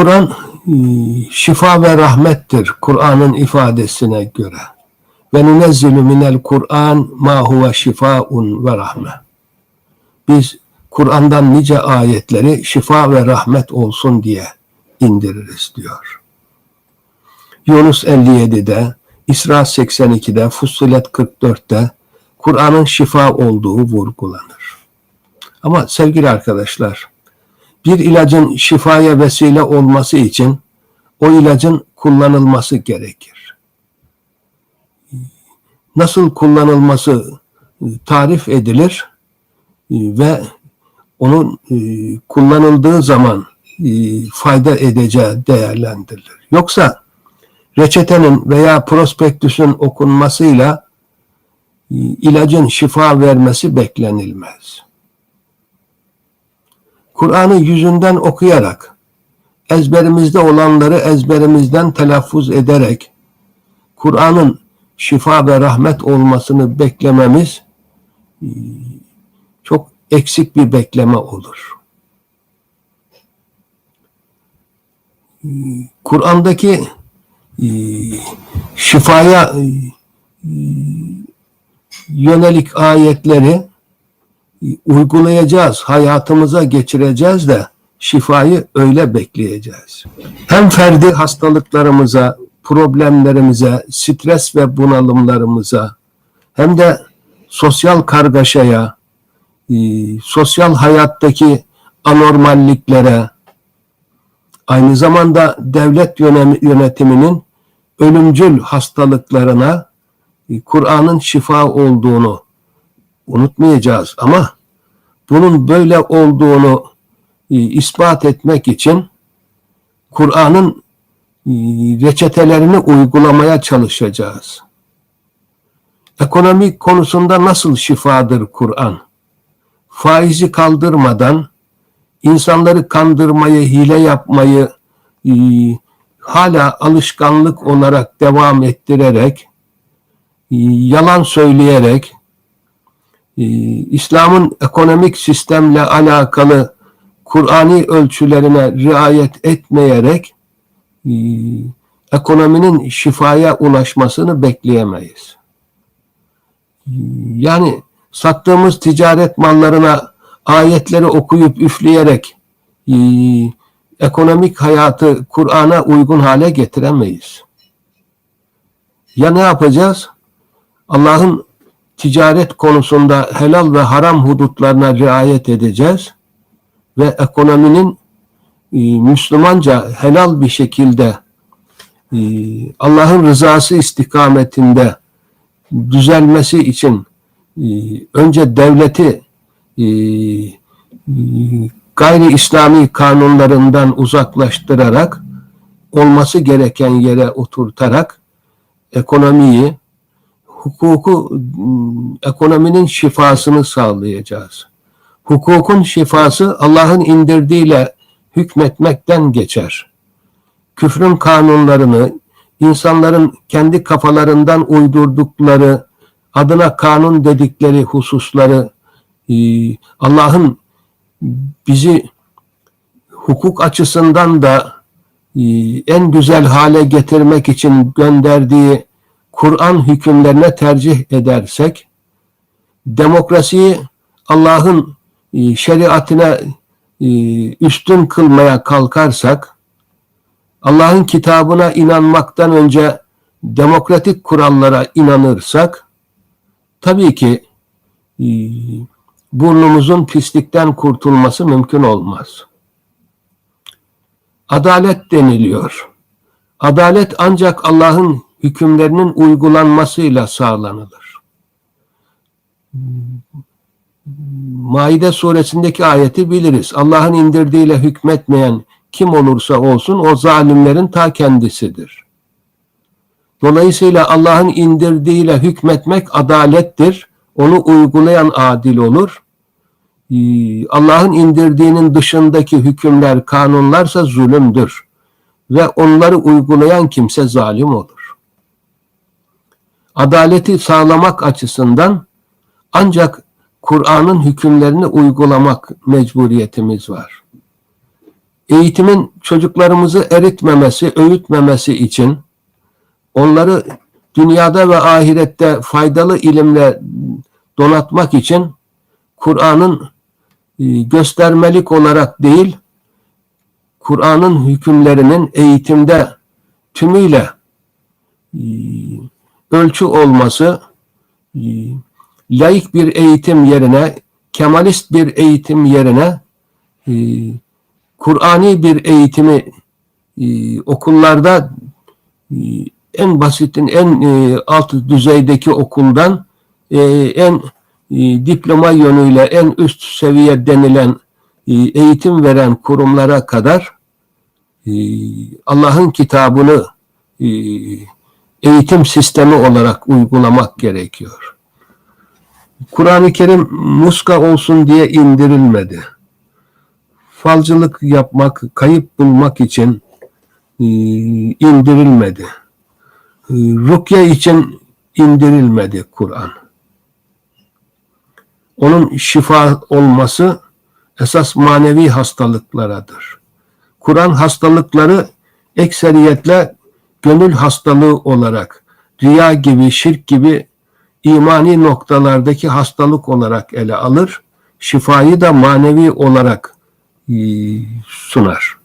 Kur'an e, şifa ve rahmettir Kur'an'ın ifadesine göre. Ve nunezzilu minel Kur'an ma huve şifaun ve rahme. Biz Kur'an'dan nice ayetleri şifa ve rahmet olsun diye indiririz diyor. Yunus 57'de, İsra 82'de, Fussilet 44'te Kur'an'ın şifa olduğu vurgulanır. Ama sevgili arkadaşlar, bir ilacın şifaya vesile olması için o ilacın kullanılması gerekir. Nasıl kullanılması tarif edilir ve onun e, kullanıldığı zaman e, fayda edeceği değerlendirilir. Yoksa reçetenin veya prospektüsün okunmasıyla e, ilacın şifa vermesi beklenilmez. Kur'an'ı yüzünden okuyarak, ezberimizde olanları ezberimizden telaffuz ederek, Kur'an'ın şifa ve rahmet olmasını beklememiz çok eksik bir bekleme olur. Kur'an'daki e, şifaya e, yönelik ayetleri e, uygulayacağız, hayatımıza geçireceğiz de şifayı öyle bekleyeceğiz. Hem ferdi hastalıklarımıza, problemlerimize, stres ve bunalımlarımıza hem de sosyal kargaşaya, sosyal hayattaki anormalliklere, aynı zamanda devlet yönetiminin ölümcül hastalıklarına Kur'an'ın şifa olduğunu unutmayacağız ama bunun böyle olduğunu ispat etmek için Kur'an'ın reçetelerini uygulamaya çalışacağız. Ekonomik konusunda nasıl şifadır Kur'an? Faizi kaldırmadan insanları kandırmayı, hile yapmayı e, hala alışkanlık olarak devam ettirerek, e, yalan söyleyerek, e, İslam'ın ekonomik sistemle alakalı Kur'ani ölçülerine riayet etmeyerek e, ekonominin şifaya ulaşmasını bekleyemeyiz. E, yani sattığımız ticaret mallarına ayetleri okuyup üfleyerek e, ekonomik hayatı Kur'an'a uygun hale getiremeyiz. Ya ne yapacağız? Allah'ın ticaret konusunda helal ve haram hudutlarına riayet edeceğiz ve ekonominin e, Müslümanca helal bir şekilde e, Allah'ın rızası istikametinde düzelmesi için e, önce devleti gayri İslami kanunlarından uzaklaştırarak olması gereken yere oturtarak ekonomiyi, hukuku, ekonominin şifasını sağlayacağız. Hukukun şifası Allah'ın indirdiğiyle hükmetmekten geçer. Küfrün kanunlarını, insanların kendi kafalarından uydurdukları, adına kanun dedikleri hususları ee, Allah'ın bizi hukuk açısından da e, en güzel hale getirmek için gönderdiği Kur'an hükümlerine tercih edersek, demokrasiyi Allah'ın e, şeriatine e, üstün kılmaya kalkarsak, Allah'ın kitabına inanmaktan önce demokratik kurallara inanırsak, tabii ki burnumuzun pislikten kurtulması mümkün olmaz. Adalet deniliyor. Adalet ancak Allah'ın hükümlerinin uygulanmasıyla sağlanılır. Maide suresindeki ayeti biliriz. Allah'ın indirdiğiyle hükmetmeyen kim olursa olsun o zalimlerin ta kendisidir. Dolayısıyla Allah'ın indirdiğiyle hükmetmek adalettir onu uygulayan adil olur. Ee, Allah'ın indirdiğinin dışındaki hükümler, kanunlarsa zulümdür. Ve onları uygulayan kimse zalim olur. Adaleti sağlamak açısından ancak Kur'an'ın hükümlerini uygulamak mecburiyetimiz var. eğitimin çocuklarımızı eritmemesi, öğütmemesi için onları dünyada ve ahirette faydalı ilimle donatmak için Kur'an'ın e, göstermelik olarak değil, Kur'an'ın hükümlerinin eğitimde tümüyle e, ölçü olması, e, laik bir eğitim yerine, kemalist bir eğitim yerine e, Kur'ani bir eğitimi e, okullarda en basitin en alt düzeydeki okuldan en diploma yönüyle en üst seviye denilen eğitim veren kurumlara kadar Allah'ın kitabını eğitim sistemi olarak uygulamak gerekiyor. Kur'an-ı Kerim muska olsun diye indirilmedi. Falcılık yapmak, kayıp bulmak için e, indirilmedi. E, Rukye için indirilmedi Kur'an. Onun şifa olması esas manevi hastalıklaradır. Kur'an hastalıkları ekseriyetle gönül hastalığı olarak riya gibi, şirk gibi imani noktalardaki hastalık olarak ele alır. Şifayı da manevi olarak e, sunar.